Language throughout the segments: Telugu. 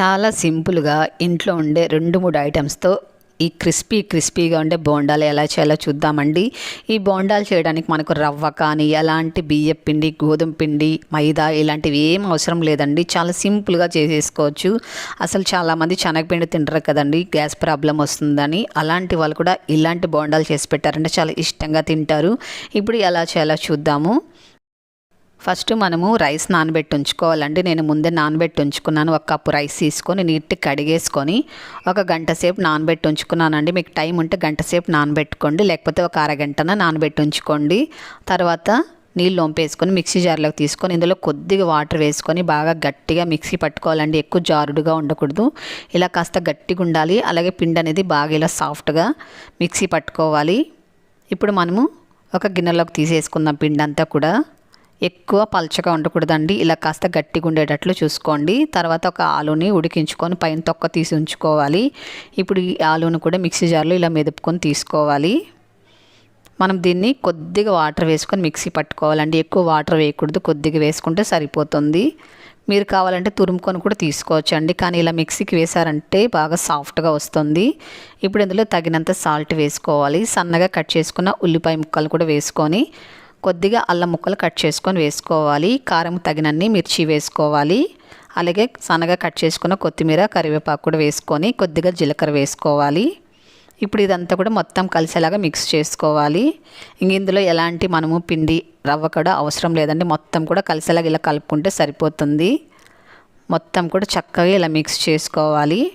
చాలా సింపుల్గా ఇంట్లో ఉండే రెండు మూడు ఐటమ్స్తో ఈ క్రిస్పీ క్రిస్పీగా ఉండే బోండాలు ఎలా చేయాలో చూద్దామండి. ఈ బోండాలు చేయడానికి మనకు రవ్వ కానీ ఎలాంటి బియ్యం పిండి గోధుమ పిండి మైదా ఇలాంటివి ఏం అవసరం లేదండి. చాలా సింపుల్గా చేసేసుకోవచ్చు. అసలు చాలామంది శనగపిండి తింటారు కదండి గ్యాస్ ప్రాబ్లం వస్తుందని. అలాంటి వాళ్ళు కూడా ఇలాంటి బోండాలు చేసి పెట్టారంటే చాలా ఇష్టంగా తింటారు. ఇప్పుడు ఎలా చేయాలో చూద్దాము. ఫస్ట్ మనము రైస్ నానబెట్టి ఉంచుకోవాలండి. నేను ముందే నానబెట్టి ఉంచుకున్నాను. ఒక కప్పు రైస్ తీసుకొని నీట్గా కడిగేసుకొని ఒక గంట సేపు నానబెట్టి ఉంచుకున్నానండి. మీకు టైం ఉంటే గంట సేపు నానబెట్టుకోండి. లేకపోతే ఒక అరగంటన నానబెట్టి ఉంచుకోండి. తర్వాత నీళ్ళు వంపేసుకొని మిక్సీ జార్లోకి తీసుకొని ఇందులో కొద్దిగా వాటర్ వేసుకొని బాగా గట్టిగా మిక్సీ పట్టుకోవాలండి. ఎక్కువ జారుడుగా ఉండకూడదు. ఇలా కాస్త గట్టిగా ఉండాలి. అలాగే పిండి అనేది బాగా ఇలా సాఫ్ట్గా మిక్సీ పట్టుకోవాలి. ఇప్పుడు మనము ఒక గిన్నెలోకి తీసేసుకుందాం పిండి అంతా కూడా ఎక్కువ పలచగా ఉండకూడదండి. ఇలా కాస్త గట్టిగా ఉండేటట్లు చూసుకోండి. తర్వాత ఒక ఆలుని ఉడికించుకొని పైన తొక్క తీసి ఉంచుకోవాలి. ఇప్పుడు ఈ ఆలుని కూడా మిక్సీ జార్లో ఇలా మెదుపుకొని తీసుకోవాలి. మనం దీన్ని కొద్దిగా వాటర్ వేసుకొని మిక్సీ పట్టుకోవాలండి. ఎక్కువ వాటర్ వేయకూడదు. కొద్దిగా వేసుకుంటే సరిపోతుంది. మీరు కావాలంటే తురుముకొని కూడా తీసుకోవచ్చు అండి కానీ ఇలా మిక్సీకి వేసారంటే బాగా సాఫ్ట్గా వస్తుంది. ఇప్పుడు ఇందులో తగినంత సాల్ట్ వేసుకోవాలి. సన్నగా కట్ చేసుకున్న ఉల్లిపాయ ముక్కలు కూడా వేసుకొని కొద్దిగా అల్లం ముక్కలు కట్ చేసుకొని వేసుకోవాలి. కారం తగినన్ని మిర్చి వేసుకోవాలి. అలాగే సన్నగా కట్ చేసుకున్న కొత్తిమీర కరివేపాకు కూడా వేసుకొని కొద్దిగా జీలకర్ర వేసుకోవాలి. ఇప్పుడు ఇదంతా కూడా మొత్తం కలిసేలాగా మిక్స్ చేసుకోవాలి. ఇంక ఇందులో ఎలాంటి మనము పిండి రవ్వ కూడా అవసరం లేదండి. మొత్తం కూడా కలిసేలాగా ఇలా కలుపుకుంటే సరిపోతుంది. మొత్తం కూడా చక్కగా ఇలా మిక్స్ చేసుకోవాలి.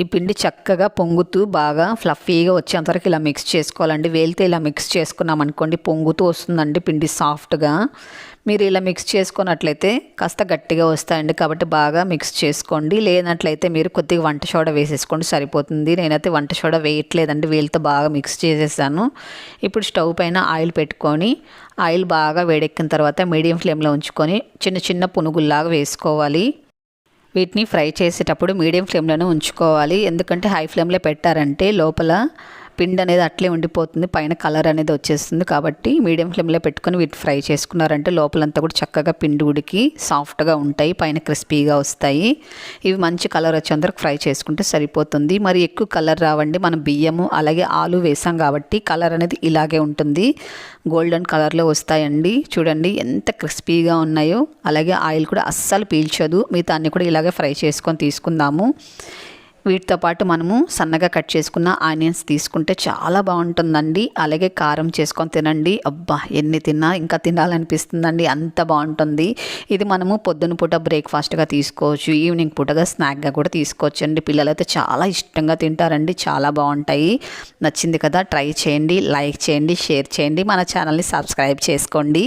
ఈ పిండి చక్కగా పొంగుతూ బాగా ఫ్లఫీగా వచ్చేంతవరకు ఇలా మిక్స్ చేసుకోవాలండి. వేలితే ఇలా మిక్స్ చేసుకున్నాం అనుకోండి పొంగుతూ వస్తుందండి పిండి సాఫ్ట్గా. మీరు ఇలా మిక్స్ చేసుకున్నట్లయితే కాస్త గట్టిగా వస్తాయండి. కాబట్టి బాగా మిక్స్ చేసుకోండి. లేనట్లయితే మీరు కొద్దిగా వంట సోడా వేసేసుకోండి సరిపోతుంది. నేనైతే వంట సోడా వేయట్లేదండి వేలితో బాగా మిక్స్ చేసేసాను. ఇప్పుడు స్టవ్ పైన ఆయిల్ పెట్టుకొని ఆయిల్ బాగా వేడెక్కిన తర్వాత మీడియం ఫ్లేమ్లో ఉంచుకొని చిన్న చిన్న పునుగుల్లాగా వేసుకోవాలి. వీటిని ఫ్రై చేసేటప్పుడు మీడియం ఫ్లేమ్లోనే ఉంచుకోవాలి. ఎందుకంటే హై ఫ్లేమ్లో పెట్టారంటే లోపల పిండి అనేది అట్లే ఉండిపోతుంది పైన కలర్ అనేది వచ్చేస్తుంది కాబట్టి మీడియం ఫ్లేమ్లో పెట్టుకొని వీటి ఫ్రై చేసుకున్నారంటే లోపలంతా కూడా చక్కగా పిండి ఉడికి సాఫ్ట్గా ఉంటాయి పైన క్రిస్పీగా వస్తాయి. ఇవి మంచి కలర్ వచ్చేంతవరకు ఫ్రై చేసుకుంటే సరిపోతుంది. మరి ఎక్కువ కలర్ రావండి మనం బియ్యము అలాగే ఆలు వేసాం కాబట్టి కలర్ అనేది ఇలాగే ఉంటుంది. గోల్డెన్ కలర్లో వస్తాయండి. చూడండి ఎంత క్రిస్పీగా ఉన్నాయో అలాగే ఆయిల్ కూడా అస్సలు పీల్చదు. మిగతా అన్ని కూడా ఇలాగే ఫ్రై చేసుకొని తీసుకుందాము. వీటితో పాటు మనము సన్నగా కట్ చేసుకున్న ఆనియన్స్ తీసుకుంటే చాలా బాగుంటుందండి. అలాగే కారం చేసుకొని తినండి. అబ్బా ఎన్ని తిన్నా ఇంకా తినాలనిపిస్తుందండి. అంత బాగుంటుంది. ఇది మనము పొద్దున పూట బ్రేక్ఫాస్ట్గా తీసుకోవచ్చు. ఈవినింగ్ పూటగా స్నాక్గా కూడా తీసుకోవచ్చు అండి పిల్లలైతే చాలా ఇష్టంగా తింటారండి. చాలా బాగుంటాయి. నచ్చింది కదా ట్రై చేయండి. లైక్ చేయండి షేర్ చేయండి. మన ఛానల్ని సబ్స్క్రైబ్ చేసుకోండి.